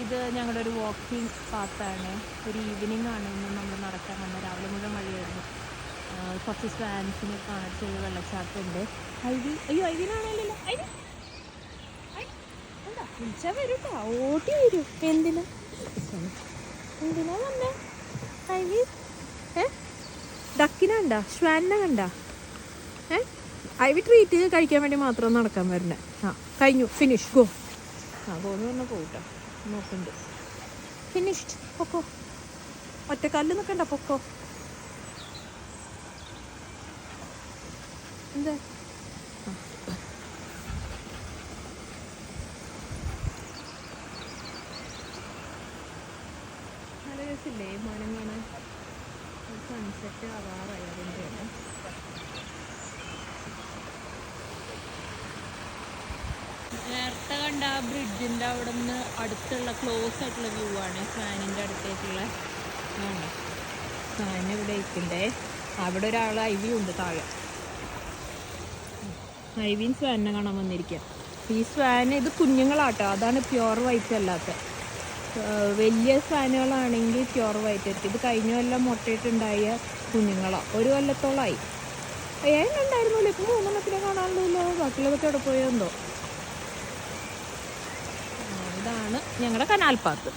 ഇത് ഞങ്ങളുടെ ഒരു വാക്കിംഗ് പാത്താണ് ഒരു ഈവനിങ് ആണ് ഇന്ന് നമ്മൾ നടക്കാൻ വന്നത്. രാവിലെ മുഴുവൻ വഴിയായിരുന്നു. കുറച്ച് സ്വാൻസിനെ കാണിച്ച് ഒരു വെള്ളച്ചാട്ടമുണ്ട് ഐവി അയ്യോ ഐവിനാണല്ലോ ഐവി എന്താ? വിളിച്ചാൽ വരും കേട്ടോ ഓടി വരും. എന്തിനാ? എന്തിനാ വന്നേ? ഐവി ഏ? ഡക്കിനെ കണ്ട? ശ്വാനിനെ കണ്ട? ഏ? ഐവി ട്രീറ്റ് കഴിക്കാൻ വേണ്ടി മാത്രം നടക്കാൻ വരണേ. ആ കഴിഞ്ഞു. ഫിനിഷ് ഗോ ആ ഗോന്ന് പറഞ്ഞാൽ പോകട്ടോ നോക്കുന്നുണ്ട്. ഫിനിഷ്ഡ് പൊക്കോ. കല്ല് നിൽക്കണ്ട പൊക്കോ. എന്താ. നല്ല രസമില്ലേ? മനം കാണാൻ സൺസെറ്റ് ആവാറായി അതിന്റെ കണ്ട ആ ബ്രിഡ്ജിന്റെ അവിടെ നിന്ന് അടുത്തുള്ള ക്ലോസ് ആയിട്ടുള്ള വ്യൂ ആണ്. ഫാനിന്റെ അടുത്തേക്കുള്ള. ഫാൻ ഇവിടെ ഇരിക്കണ്ടേ? അവിടെ ഒരാൾ ഐ വി ഉണ്ട് താഴെ. ഐ ഐവിൻ സ്വാനിനെ കാണാൻ വന്നിരിക്കുക ഈ സ്വാന് ഇത് കുഞ്ഞുങ്ങളാട്ടോ. അതാണ് പ്യുവർ വൈറ്റ് അല്ലാത്ത. വലിയ സ്വാനുകളാണെങ്കിൽ പ്യുവർ വൈറ്റ് ആയിരിക്കും. ഇത് കഴിഞ്ഞ കൊല്ലം മുട്ടയിട്ടുണ്ടായ കുഞ്ഞുങ്ങളാണ് ഒരു കൊല്ലത്തോളമായി ഏഴുണ്ടായിരുന്നല്ലോ ഇപ്പം മൂന്നെണ്ണത്തിനെ കാണാനുള്ളൂല്ലോ ബാക്കിയുള്ളതൊക്കെ എവിടെ പോയോ എന്തോ ആ, ഇതാണ് ഞങ്ങളുടെ കനാൽപ്പാത്ത്.